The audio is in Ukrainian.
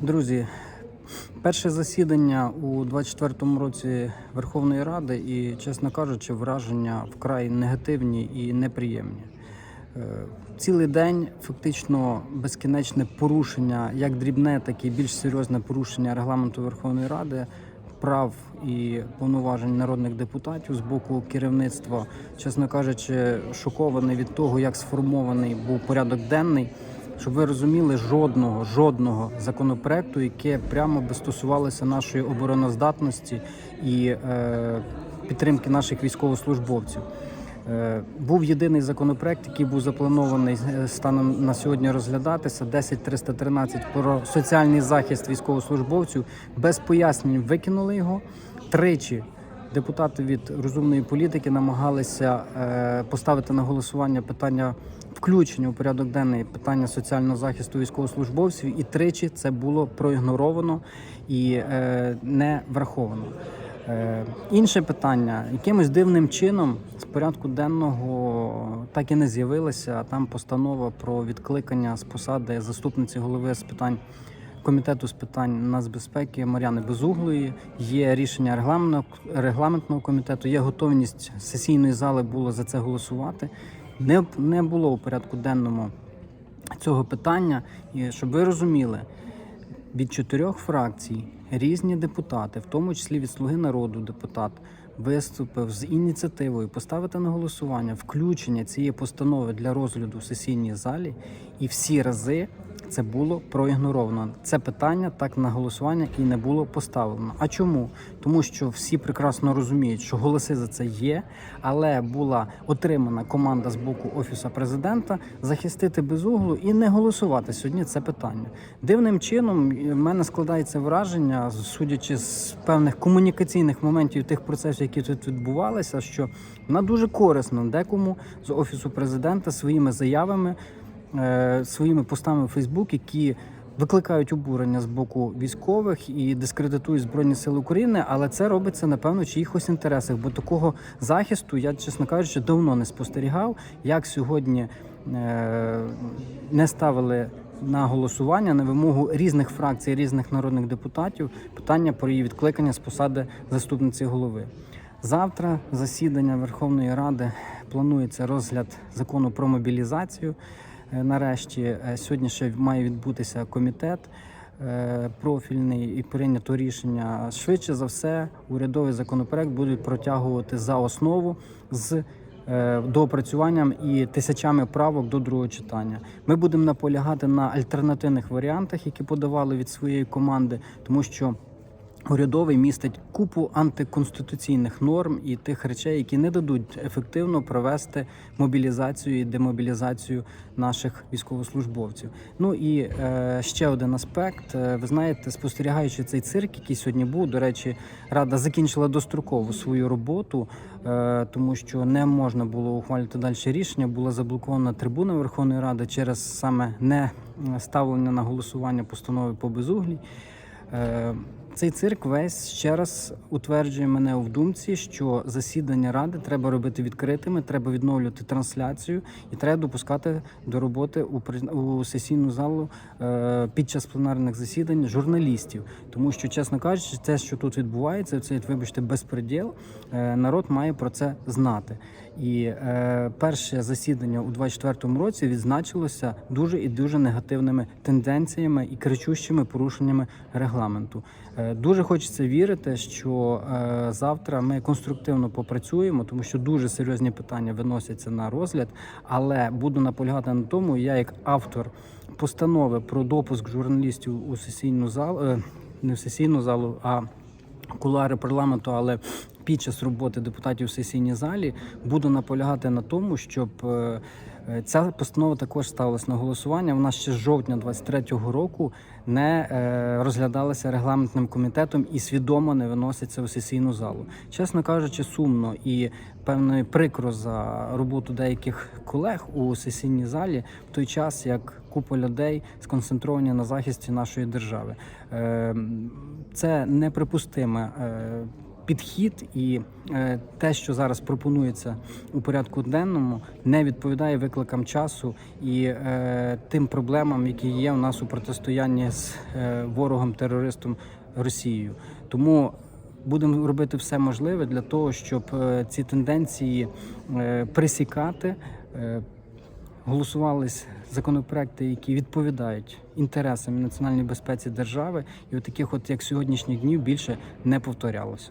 Друзі, перше засідання у 24-му році Верховної Ради і, чесно кажучи, враження вкрай негативні і неприємні. Е, Цілий день фактично безкінечне порушення, як дрібне, так і більш серйозне порушення регламенту Верховної Ради, прав і повноважень народних депутатів з боку керівництва, чесно кажучи, шокований від того, як сформований був порядок денний. Щоб ви розуміли, жодного жодного законопроекту, яке прямо би стосувалося нашої обороноздатності і е, підтримки наших військовослужбовців. Е, Був єдиний законопроект, який був запланований е, станом на сьогодні розглядатися 10313 про соціальний захист військовослужбовців. Без пояснень викинули його тричі. Депутати від розумної політики намагалися е, поставити на голосування питання включення у порядок денний питання соціального захисту військовослужбовців, і тричі це було проігноровано і е, не враховано. Е, Інше питання, якимось дивним чином з порядку денного так і не з'явилося. Там постанова про відкликання з посади заступниці голови з питань комітету з питань нацбезпеки Мар'яни Безуглої. Є рішення регламентного, регламентного комітету. Є готовність сесійної зали було за це голосувати. Не, не було у порядку денному цього питання. І щоб ви розуміли, від чотирьох фракцій різні депутати, в тому числі від Слуги народу депутат, виступив з ініціативою поставити на голосування включення цієї постанови для розгляду в сесійній залі, і всі рази це було проігноровано. Це питання так на голосування і не було поставлено. А чому? Тому що всі прекрасно розуміють, що голоси за це є, але була отримана команда з боку офісу президента захистити безуглу і не голосувати сьогодні це питання. Дивним чином в мене складається враження, судячи з певних комунікаційних моментів тих процесів, які тут відбувалися, що вона дуже корисна декому з офісу президента своїми заявами е, своїми постами у Фейсбук, які викликають обурення з боку військових і дискредитують Збройні Сили України, але це робиться напевно в чиїхось інтересах, бо такого захисту я, чесно кажучи, давно не спостерігав, як сьогодні е, не ставили. На голосування на вимогу різних фракцій, різних народних депутатів питання про її відкликання з посади заступниці голови. Завтра засідання Верховної Ради планується розгляд закону про мобілізацію. Е, Нарешті е, сьогодні ще має відбутися комітет е, профільний і прийнято рішення. Швидше за все, урядовий законопроект будуть протягувати за основу з доопрацюванням і тисячами правок до другого читання. Ми будемо наполягати на альтернативних варіантах, які подавали від своєї команди, тому що. Урядовий містить купу антиконституційних норм і тих речей, які не дадуть ефективно провести мобілізацію і демобілізацію наших військовослужбовців. Ну і е, ще один аспект. Е, Ви знаєте, спостерігаючи цей цирк, який сьогодні був. До речі, рада закінчила достроково свою роботу, е, тому що не можна було ухвалювати далі рішення. Була заблокована трибуна Верховної Ради через саме не ставлення на голосування постанови по безуглій. Е, Цей цирк весь ще раз утверджує мене в думці, що засідання ради треба робити відкритими, треба відновлювати трансляцію і треба допускати до роботи у у сесійну залу е, під час пленарних засідань журналістів. Тому що, чесно кажучи, те, що тут відбувається, це вибачте безпреділ. е, Народ має про це знати. І е, перше засідання у 24-му році відзначилося дуже і дуже негативними тенденціями і кричущими порушеннями регламенту. Е, дуже хочеться вірити, що е, завтра ми конструктивно попрацюємо, тому що дуже серйозні питання виносяться на розгляд. Але буду наполягати на тому, я як автор постанови про допуск журналістів у сесійну залу, е, не в сесійну залу, а кулуари парламенту, але під час роботи депутатів в сесійній залі буду наполягати на тому, щоб е, е, ця постанова також ставилась на голосування. Вона ще з жовтня 23-го року не е, розглядалася регламентним комітетом і свідомо не виноситься у сесійну залу. Чесно кажучи, сумно і певно прикро за роботу деяких колег у сесійній залі в той час, як купа людей сконцентровані на захисті нашої держави. Це неприпустиме. Підхід і е, те, що зараз пропонується у порядку денному, не відповідає викликам часу і е, тим проблемам, які є у нас у протистоянні з е, ворогом терористом Росією. Тому будемо робити все можливе для того, щоб ці тенденції пресікати. е, Голосувались законопроекти, які відповідають інтересам і національній безпеці держави, і от таких, от як сьогоднішніх днів, більше не повторялося.